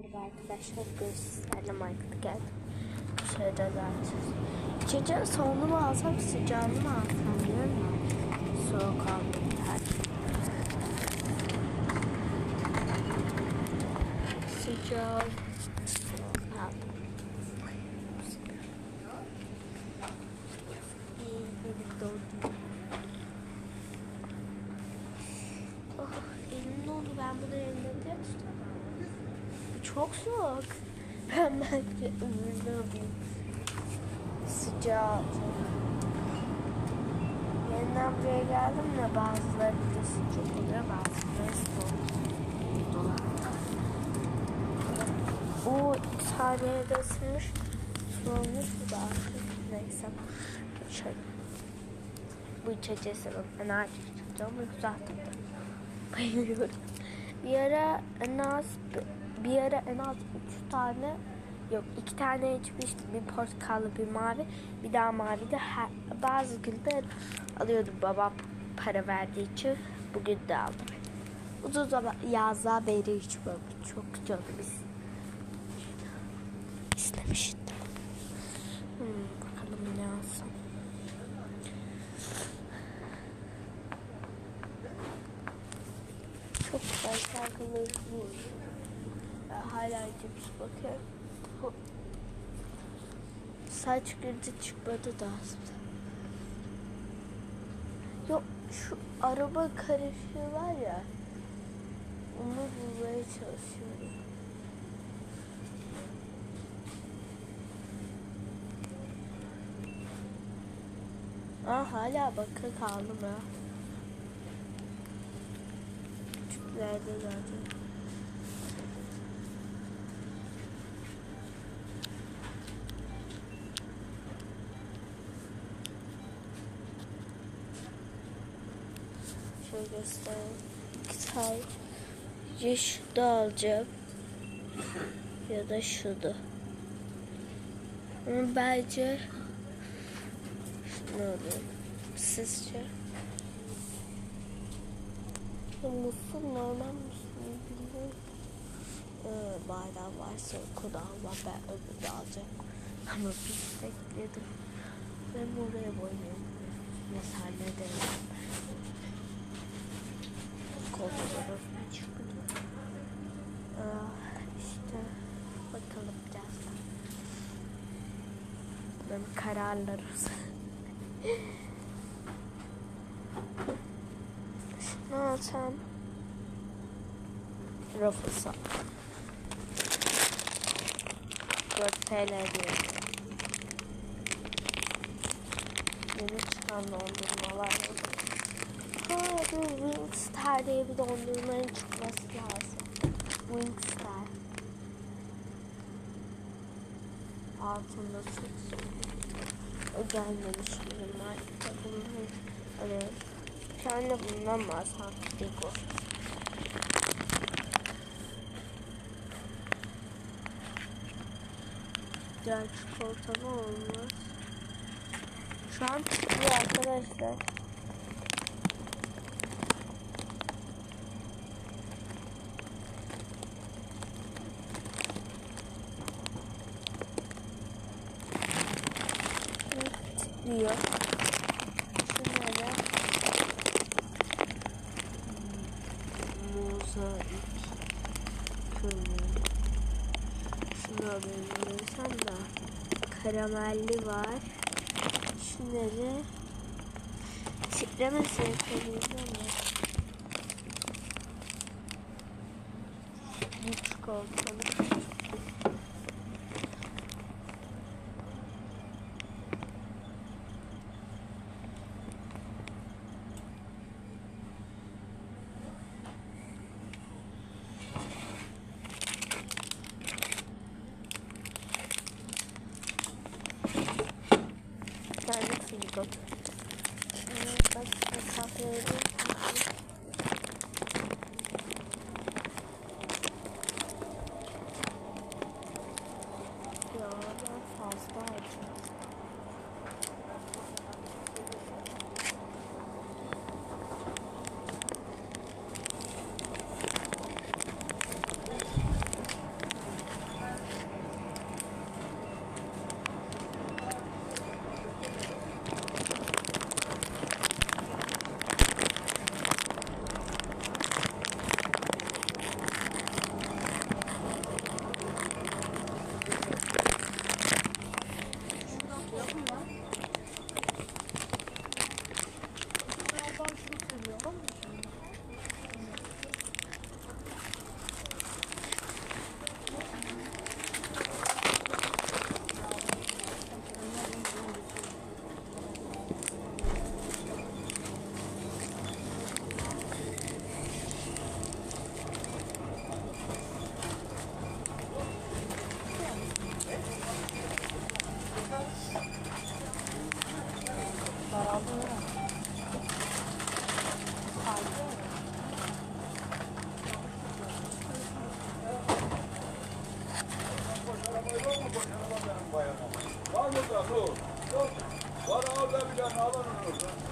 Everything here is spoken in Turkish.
Arkadaşlar gösterdim markete geldim. Şöyle zaten. İçeceğin soğuğunu mu alsam sıcağını mı alsam biliyor musun? Soğuk aldım her. Sıcak. Oh, elim ne oldu? Ben bunu elimde bile tutamam. Çok soğuk. Ben bence ömürlü alayım. Sıcak. Yeniden buraya geldim de bazıları da sıcak oluyor, bazıları soğuk. Dolapta. O saniyede ısınmış, soğumuş bu da. Neyse. Şöyle. Bu içeceği seviyorum. Enerji içeceği ama güzel tadı. Bayılıyorum. Bir ara en az bir ara en az üç tane yok iki tane içmiştim. Bir portakallı bir mavi bir daha mavi de her, bazı günler alıyordum babam para verdiği için bugün de aldım. Uzun zaman yazda beri içmiyorum. Çok canım is- istemiştim. Hmm, bakalım ne alsam. Çok güzel şarkıları bu. Hala cips bakıyorum. Saç girdi çıkmadı da aslında. Yok şu araba karışığı var ya. Onu bulmaya çalışıyorum. Aa hala bakı kaldım ya. Küçüklerde zaten. Şöyle göstereyim. İki tane. Ya şu da alacağım. Ya da şu da. Ama bence şunu alayım. Sizce? Musul normal musul bilmiyorum. Ee, bardağı varsa oku da alma ben öbürü alacağım. Ama bir bekledim. Ben oraya boyayayım. Mesela ne Koltukları çıkıyor. Ah, işte bakalım birazdan. Benim kararlarız. ne alsam? Ruffles al. 4 TL diyor. Yeni çıkan dondurmalar var. Bu Wingstar diye bir dondurmanın çıkması lazım. Wingstar. Altında çok O gelmemiş bizim markete. Bunu alıyoruz. Bir tane bundan mı alsam? Digo. Diğer çikolata ne olmaz? Şu an çıkıyor arkadaşlar. Diyor. Şunlara mozaik kömür. Şunu alıyorum da karamelli var. Şunları titremesi yapabiliriz ama bu çikolatalı. Tane silikon. Şunu bak kahveleri. Ya ben fazla aldım. Var orada bir tane alın onu.